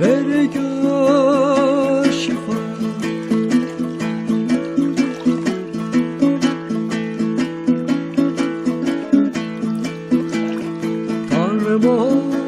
Ver gör şifa. Tanrım oy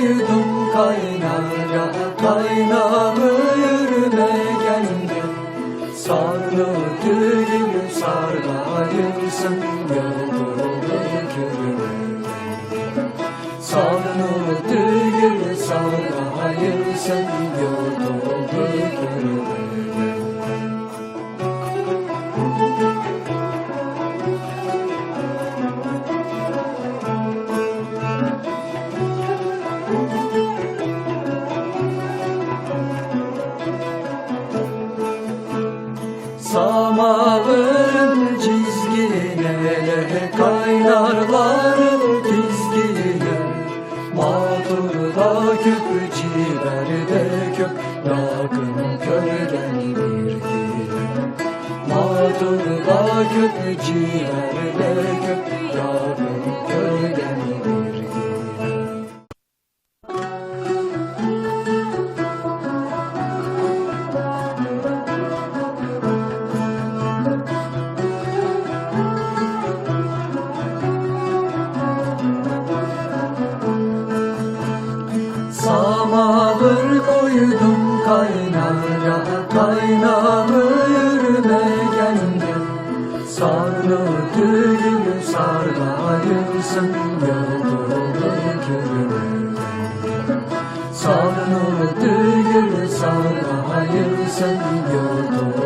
koydum kaynara Kaynamı yürüme geldi Sarlı düğümü sarmayılsın Yolunu kürüme Sarlı düğümü sarmayılsın Yolunu kürüme Samağın çizgine kaynarların dizgine. Mağdurda küp ciğerde kök yakın kölgen bir gile Mağdurda küp ciğerde koydum yürüme geldi Sarlı düğümü sarmayılsın Yolunu kürüme Sarlı düğümü sarmayılsın Yolunu kürüme